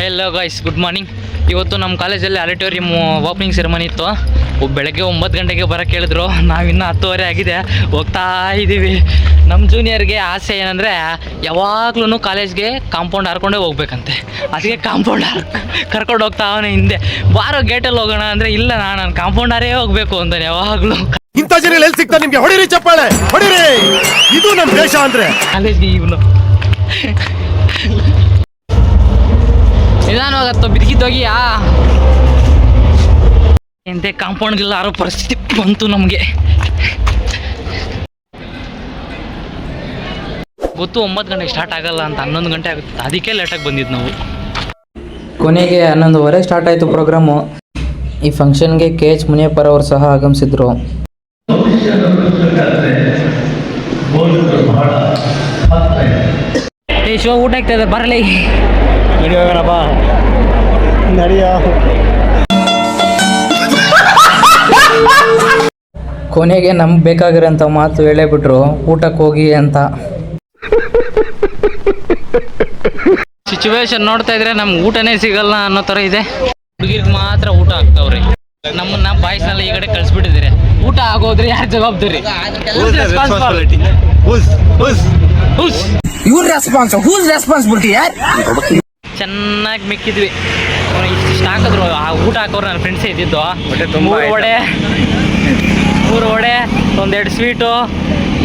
Hello guys good morning ಇವತ್ತು ನಮ್ಮ ಕಾಲೇಜಲ್ಲಿ ಆಡಿಟೋರಿಯಮ್ ಓಪನಿಂಗ್ ಸೆರೆಮನಿ ಇತ್ತು. ಬೆಳಗ್ಗೆ ಒಂಬತ್ತು ಗಂಟೆಗೆ ಬರೋಕ್ಕೆ ಹೇಳಿದ್ರು. ನಾವಿನ್ನೂ ಹತ್ತುವರೆ ಆಗಿದೆ. ಹೋಗ್ತಾ ಇದ್ದೀವಿ ನಮ್ಮ ಜೂನಿಯರ್ಗೆ ಆಸೆ ಏನಂದರೆ ಯಾವಾಗ್ಲೂ ಕಾಲೇಜ್ಗೆ ಕಾಂಪೌಂಡ್ ಹಾರ್ಕೊಂಡೇ ಹೋಗ್ಬೇಕಂತೆ. ಅದಕ್ಕೆ ಕಾಂಪೌಂಡ್ ಹಾರ್ ಕರ್ಕೊಂಡು ಹೋಗ್ತಾ ಅವನೇ ಹಿಂದೆ. ಬಾರೋ ಗೇಟಲ್ಲಿ ಹೋಗೋಣ ಅಂದರೆ ಇಲ್ಲ ನಾನು ಕಾಂಪೌಂಡ್ ಹಾರೇ ಹೋಗಬೇಕು ಅಂತಾನೆ ಯಾವಾಗಲೂ. ಇಂಥ ಜನ ಎಲ್ಲಿ ಸಿಗ್ತಾ ನಿಮಗೆ? ಹೊಡಿರಿ ಚಪ್ಪಾಳೆ. ಹೊಡಿರಿ. ಇದು ನಮ್ಮ ದೇಶ ಅಂದರೆ. ಕಾಲೇಜ್ಗೆ ಇವನು. ನಿಧಾನವಾಗತ್ತೋ ಬಿರ್ಗಿದ್ದೋಗಿಯಾ ಎಂತೆ ಕಾಂಪೌಂಡ್ಗೆಲ್ಲ ಆರೋ ಪರಿಸ್ಥಿತಿ ಬಂತು ನಮಗೆ. ಗೊತ್ತು ಒಂಬತ್ತು ಗಂಟೆಗೆ ಸ್ಟಾರ್ಟ್ ಆಗಲ್ಲ ಅಂತ ಹನ್ನೊಂದು ಗಂಟೆ ಆಗುತ್ತೆ. ಅದಕ್ಕೆ ಲೇಟಾಗಿ ಬಂದಿದ್ದು ನಾವು. ಕೊನೆಗೆ ಹನ್ನೊಂದುವರೆ ಸ್ಟಾರ್ಟ್ ಆಯಿತು ಪ್ರೋಗ್ರಾಮು ಈ ಫಂಕ್ಷನ್ಗೆ ಕೆ ಎಚ್ ಮುನಿಯಪ್ಪರ್ ಅವರು ಸಹ ಆಗಮಿಸಿದ್ರು. ಏ ಶೋ ಊಟ ಆಗ್ತದೆ ಬರಲಿ. ಕೊನೆಗೆ ನಮ್ಗೆ ಬೇಕಾಗಿರೋಂಥ ಮಾತು ಹೇಳೇ ಬಿಟ್ರು ಊಟಕ್ಕೆ ಹೋಗಿ ಅಂತ. ಸಿಚುವೇಶನ್ ನೋಡ್ತಾ ಇದ್ರೆ ನಮ್ಗೆ ಊಟನೇ ಸಿಗಲ್ಲ ಅನ್ನೋ ಥರ ಇದೆ. ಹುಡುಗಿರ್ಗೆ ಮಾತ್ರ ಊಟ ಆಗ್ತಾವ್ರಿ. ನಮ್ಮನ್ನ ಬಾಯ್ಸ್ನೆಲ್ಲ ಈ ಕಡೆ ಕಳಿಸ್ಬಿಟ್ಟಿದ್ದೀರಿ. ಊಟ ಆಗೋದ್ರೆ ಯಾರು ಜವಾಬ್ದಾರಿ? ಹುಸ್. ಚೆನ್ನಾಗಿ ಮಿಕ್ಕಿದ್ವಿ. ಇಷ್ಟು ಹಾಕಿದ್ರು. ಆ ಊಟ ಹಾಕೋರು ನನ್ನ ಫ್ರೆಂಡ್ಸೇ ಇದ್ದಿದ್ದು. ಮೂರು ವಡೆ. ಮೂರು ವಡೆ ಒಂದೆರಡು ಸ್ವೀಟು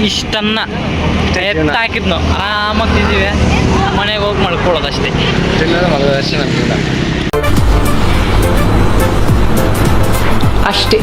ಇಷ್ಟನ್ನ ಎತ್ತ ಹಾಕಿದ್ನು. ಆರಾಮಾಗಿ ತಿಂದಿವಿ. ಮನೆಗೆ ಹೋಗಿ ಮಲ್ಕೊಳ್ಳೋದು ಅಷ್ಟೇ. ಅಷ್ಟೇ.